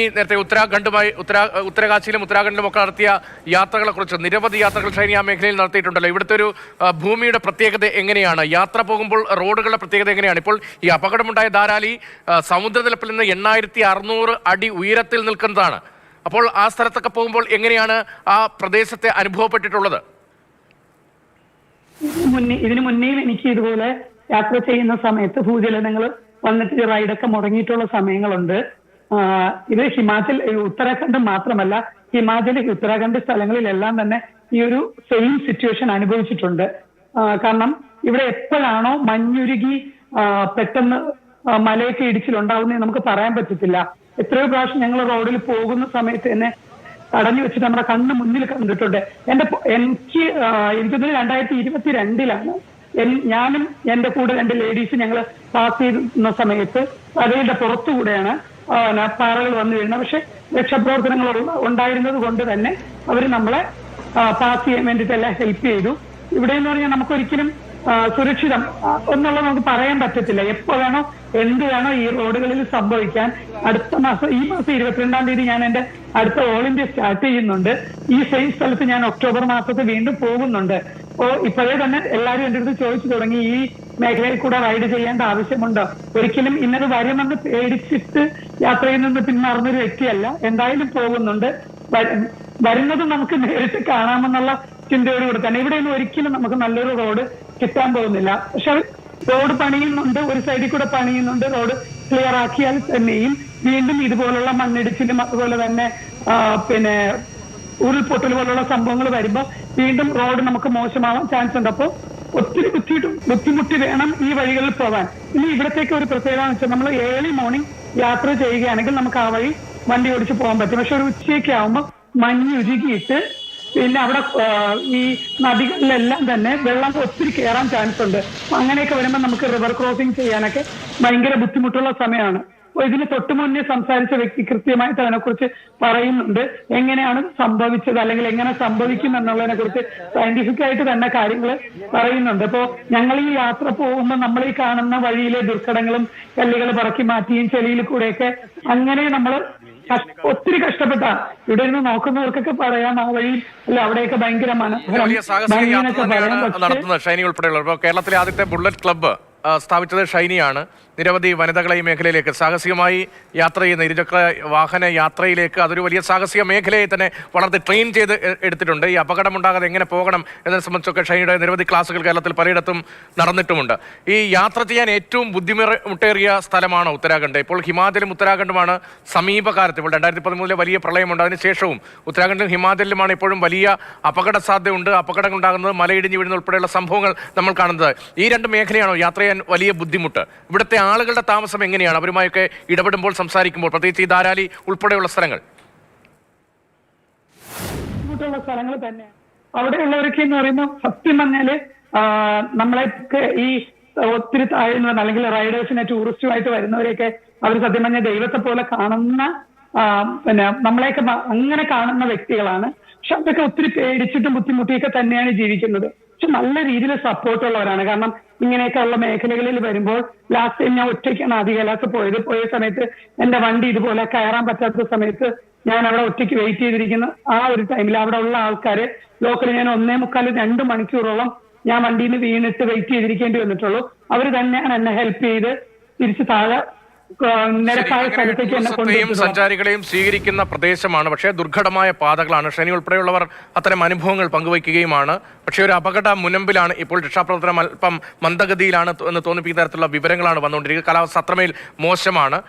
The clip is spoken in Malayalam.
ഈ നേരത്തെ ഉത്തരാഖണ്ഡുമായി ഉത്തരാ ഉത്തരകാശിയിലും ഉത്തരാഖണ്ഡിലും ഒക്കെ നടത്തിയ യാത്രകളെക്കുറിച്ച് നിരവധി യാത്രകൾ ഷൈനി ആ മേഖലയിൽ നടത്തിയിട്ടുണ്ടല്ലോ. ഇവിടുത്തെ ഒരു ഭൂമിയുടെ പ്രത്യേകത എങ്ങനെയാണ്? യാത്ര പോകുമ്പോൾ റോഡുകളുടെ പ്രത്യേകത എങ്ങനെയാണ്? ഇപ്പോൾ ഈ അപകടമുണ്ടായ ധാരാലി സമുദ്രനിരപ്പിൽ നിന്ന് എണ്ണായിരത്തി അറുന്നൂറ് അടി ഉയരത്തിൽ നിൽക്കുന്നതാണ്. അപ്പോൾ ആ സ്ഥലത്തൊക്കെ പോകുമ്പോൾ എങ്ങനെയാണ് ആ പ്രദേശത്തെ അനുഭവപ്പെട്ടിട്ടുള്ളത്? മുന്നേ ഇതിനു മുന്നേ എനിക്ക് ഇതുപോലെ യാത്ര ചെയ്യുന്ന സമയത്ത് ഭൂചലനങ്ങൾ വന്നിട്ട് റൈഡൊക്കെ മുടങ്ങിയിട്ടുള്ള സമയങ്ങളുണ്ട്. ഇത് ഹിമാചൽ ഉത്തരാഖണ്ഡ് മാത്രമല്ല ഹിമാചൽ ഉത്തരാഖണ്ഡ് സ്ഥലങ്ങളിലെല്ലാം തന്നെ ഈ ഒരു സെയിം സിറ്റുവേഷൻ അനുഭവിച്ചിട്ടുണ്ട്. കാരണം ഇവിടെ എപ്പോഴാണോ മഞ്ഞുരുകി പെട്ടെന്ന് മലയൊക്കെ ഇടിച്ചിലുണ്ടാവുന്നത് നമുക്ക് പറയാൻ പറ്റത്തില്ല. എത്രയോ പ്രാവശ്യം ഞങ്ങൾ റോഡിൽ പോകുന്ന സമയത്ത് തന്നെ തടഞ്ഞു വെച്ചിട്ട് നമ്മുടെ കണ്ണ് മുന്നിൽ കണ്ടിട്ടുണ്ട്. എന്റെ എനിക്ക് എനിക്കൊന്ന് രണ്ടായിരത്തി ഇരുപത്തി രണ്ടിലാണ് ഞാനും എന്റെ കൂടെ രണ്ട് ലേഡീസ് ഞങ്ങൾ പാസ് ചെയ്യുന്ന സമയത്ത് അതിന്റെ പുറത്തുകൂടെയാണ്. പാറകൾ വന്നു വീഴുന്നത് പക്ഷെ രക്ഷാപ്രവർത്തനങ്ങൾ ഉണ്ടായിരുന്നത് കൊണ്ട് തന്നെ അവർ നമ്മളെ പാസ് ചെയ്യാൻ വേണ്ടിയിട്ട് എല്ലാം ഹെൽപ്പ് ചെയ്തു. ഇവിടെ എന്ന് പറഞ്ഞാൽ നമുക്കൊരിക്കലും സുരക്ഷിതം എന്നുള്ളത് നമുക്ക് പറയാൻ പറ്റത്തില്ല. എപ്പോ വേണോ എന്ത് വേണോ ഈ റോഡുകളിൽ സംഭവിക്കാൻ. അടുത്ത മാസം ഈ മാസം ഇരുപത്തിരണ്ടാം തീയതി ഞാൻ എന്റെ അടുത്ത ഓൾ ഇന്ത്യ സ്റ്റാർട്ട് ചെയ്യുന്നുണ്ട്. ഈ സെയിം സ്ഥലത്ത് ഞാൻ ഒക്ടോബർ മാസത്തിൽ വീണ്ടും പോകുന്നുണ്ട്. അപ്പോ ഇപ്പോഴേ തന്നെ എല്ലാവരും എന്റെ അടുത്ത് ചോദിച്ചു തുടങ്ങി ഈ മേഖലയിൽ കൂടെ റൈഡ് ചെയ്യേണ്ട ആവശ്യമുണ്ടോ? ഒരിക്കലും ഇന്നത് വരുമെന്ന് പേടിച്ചിട്ട് യാത്രയിൽ നിന്ന് പിന്മാറുന്ന ഒരു വ്യക്തിയല്ല. എന്തായാലും പോകുന്നുണ്ട്. വരുന്നത് നമുക്ക് നേരിട്ട് കാണാമെന്നുള്ള ചിന്തയോടുകൂടി തന്നെ. ഇവിടെയൊന്നും ഒരിക്കലും നമുക്ക് നല്ലൊരു റോഡ് കിട്ടാൻ പോകുന്നില്ല. പക്ഷെ റോഡ് പണിയുന്നുണ്ട്. ഒരു സൈഡിൽ കൂടെ പണിയുന്നുണ്ട്. റോഡ് ക്ലിയർ ആക്കിയാൽ തന്നെയും വീണ്ടും ഇതുപോലുള്ള മണ്ണിടിച്ചിലും അതുപോലെ തന്നെ പിന്നെ ഉരുൾപൊട്ടൽ പോലുള്ള സംഭവങ്ങൾ വരുമ്പോൾ വീണ്ടും റോഡ് നമുക്ക് മോശമാവാൻ ചാൻസ് ഉണ്ട്. അപ്പോൾ ഒത്തിരി ബുദ്ധിമുട്ട് ബുദ്ധിമുട്ടി വേണം ഈ വഴികളിൽ പോകാൻ ഇനി ഇവിടത്തേക്ക് ഒരു പ്രത്യേകത എന്ന് വെച്ചാൽ നമ്മൾ ഏർലി മോർണിംഗ് യാത്ര ചെയ്യുകയാണെങ്കിൽ നമുക്ക് ആ വഴി വണ്ടി ഓടിച്ച് പോകാൻ പറ്റും. പക്ഷെ ഒരു ഉച്ചയൊക്കെ ആവുമ്പോൾ മഞ്ഞുരുകിയിട്ട് പിന്നെ അവിടെ ഈ നദികളിലെല്ലാം തന്നെ വെള്ളം ഒത്തിരി കയറാൻ ചാൻസ് ഉണ്ട്. അങ്ങനെയൊക്കെ വരുമ്പോൾ നമുക്ക് റിവർ ക്രോസിംഗ് ചെയ്യാനൊക്കെ ഭയങ്കര ബുദ്ധിമുട്ടുള്ള സമയമാണ് ഇതിന് തൊട്ടു മുന്നേ സംസാരിച്ച വ്യക്തി കൃത്യമായിട്ട് അതിനെക്കുറിച്ച് പറയുന്നുണ്ട്. എങ്ങനെയാണ് സംഭവിച്ചത് അല്ലെങ്കിൽ എങ്ങനെ സംഭവിക്കും എന്നുള്ളതിനെ കുറിച്ച് സയന്റിഫിക് ആയിട്ട് തന്നെ കാര്യങ്ങൾ പറയുന്നുണ്ട്. അപ്പോ ഞങ്ങൾ ഈ യാത്ര പോകുമ്പോൾ നമ്മൾ ഈ കാണുന്ന വഴിയിലെ ദുർഘടങ്ങളും കല്ലുകൾ പറക്കി മാറ്റിയും ചെളിയിൽ കൂടെയൊക്കെ അങ്ങനെ നമ്മൾ ഒത്തിരി കഷ്ടപ്പെട്ട ഇവിടെ നിന്ന് നോക്കുന്നവർക്കൊക്കെ പറയാം ആ വഴി അല്ല അവിടെയൊക്കെ ഭയങ്കര മനോഹരം നടത്തുന്നത് ഷൈനി ഉൾപ്പെടെയുള്ളവർ. കേരളത്തിലെ ആദ്യത്തെ ബുള്ളറ്റ് ക്ലബ്ബ് സ്ഥാപിച്ചത് ഷൈനിയാണ്. നിരവധി വനിതകളെ ഈ മേഖലയിലേക്ക് സാഹസികമായി യാത്ര ചെയ്യുന്ന ഇരുചക്ര വാഹന യാത്രയിലേക്ക് അതൊരു വലിയ സാഹസിക മേഖലയെ തന്നെ വളർത്തി ട്രെയിൻ ചെയ്ത് എടുത്തിട്ടുണ്ട്. ഈ അപകടം ഉണ്ടാകാതെ എങ്ങനെ പോകണം എന്നതിനെ സംബന്ധിച്ചൊക്കെ ഷൈനിയുടെ നിരവധി ക്ലാസുകൾ കേരളത്തിൽ പലയിടത്തും നടന്നിട്ടുമുണ്ട്. ഈ യാത്ര ചെയ്യാൻ ഏറ്റവും ബുദ്ധിമുട്ടേറിയ സ്ഥലമാണ് ഉത്തരാഖണ്ഡ്. ഇപ്പോൾ ഹിമാചലും ഉത്തരാഖണ്ഡുമാണ് സമീപകാലത്ത്. ഇപ്പോൾ രണ്ടായിരത്തി പതിമൂന്നിലെ വലിയ പ്രളയമുണ്ട്. അതിനുശേഷവും ഉത്തരാഖണ്ഡിലും ഹിമാചലിലുമാണ് ഇപ്പോഴും വലിയ അപകട സാധ്യതയുണ്ട് അപകടങ്ങൾ ഉണ്ടാകുന്നത് മലയിടിഞ്ഞ് വീഴുന്ന ഉൾപ്പെടെയുള്ള സംഭവങ്ങൾ നമ്മൾ കാണുന്നത്. ഈ രണ്ട് മേഖലയാണോ യാത്ര ചെയ്യാൻ വലിയ ബുദ്ധിമുട്ട്. ഇവിടുത്തെ ആളുകളുടെ താമസം എങ്ങനെയാണ്? അവരുമായൊക്കെ ഇടപെടുമ്പോൾ സംസാരിക്കുമ്പോൾ പ്രത്യേകിച്ച് ഈ ധാരാലി ഉൾപ്പെടെയുള്ള സ്ഥലങ്ങൾ. ബുദ്ധിമുട്ടുള്ള സ്ഥലങ്ങൾ തന്നെയാണ് അവിടെയുള്ളവരൊക്കെ എന്ന് പറയുമ്പോൾ സത്യം പറഞ്ഞാൽ ആ, നമ്മളെയൊക്കെ ഈ ഒത്തിരി താഴ്ന്ന അല്ലെങ്കിൽ റൈഡേഴ്സിനെ ടൂറിസ്റ്റുമായിട്ട് വരുന്നവരെയൊക്കെ അവർ സത്യം പറഞ്ഞ ദൈവത്തെ പോലെ കാണുന്ന പിന്നെ നമ്മളെയൊക്കെ അങ്ങനെ കാണുന്ന വ്യക്തികളാണ്. പക്ഷെ അവരൊക്കെ ഒത്തിരി പേടിച്ചിട്ടും ബുദ്ധിമുട്ടിയൊക്കെ തന്നെയാണ് ജീവിക്കുന്നത്. പക്ഷെ നല്ല രീതിയിൽ സപ്പോർട്ട് ഉള്ളവരാണ്. കാരണം ഇങ്ങനെയൊക്കെ ഉള്ള മേഖലകളിൽ വരുമ്പോൾ ലാസ്റ്റ് ഞാൻ ഒറ്റയ്ക്കാണ് ആദ്യ പോയത്. പോയ സമയത്ത് എന്റെ വണ്ടി ഇതുപോലെ കയറാൻ പറ്റാത്ത സമയത്ത് ഞാൻ അവിടെ ഒറ്റയ്ക്ക് വെയിറ്റ് ചെയ്തിരിക്കുന്ന. ആ ഒരു ടൈമിൽ അവിടെ ഉള്ള ആൾക്കാര് ലോക്കൽ ഞാൻ ഒന്നേ മുക്കാൽ രണ്ട് മണിക്കൂറോളം ഞാൻ വണ്ടിയിൽ നിന്ന് വീണിട്ട് വെയിറ്റ് ചെയ്തിരിക്കേണ്ടി വന്നിട്ടുള്ളൂ. അവർ തന്നെയാണ് എന്നെ ഹെൽപ്പ് ചെയ്ത് തിരിച്ച് താഴെ സഞ്ചാരികളെയും സ്വീകരിക്കുന്ന പ്രദേശമാണ്. പക്ഷേ ദുർഘടമായ പാതകളാണ്. ഷനി ഉൾപ്പെടെയുള്ളവർ അത്തരം അനുഭവങ്ങൾ പങ്കുവയ്ക്കുകയുമാണ്. പക്ഷേ ഒരു അപകട മുനമ്പിലാണ് ഇപ്പോൾ രക്ഷാപ്രവർത്തനം അല്പം മന്ദഗതിയിലാണ് എന്ന് തോന്നിപ്പിക്കുന്ന തരത്തിലുള്ള വിവരങ്ങളാണ് വന്നുകൊണ്ടിരിക്കുന്നത്. കാലാവസ്ഥ അത്രമേൽ മോശമാണ്.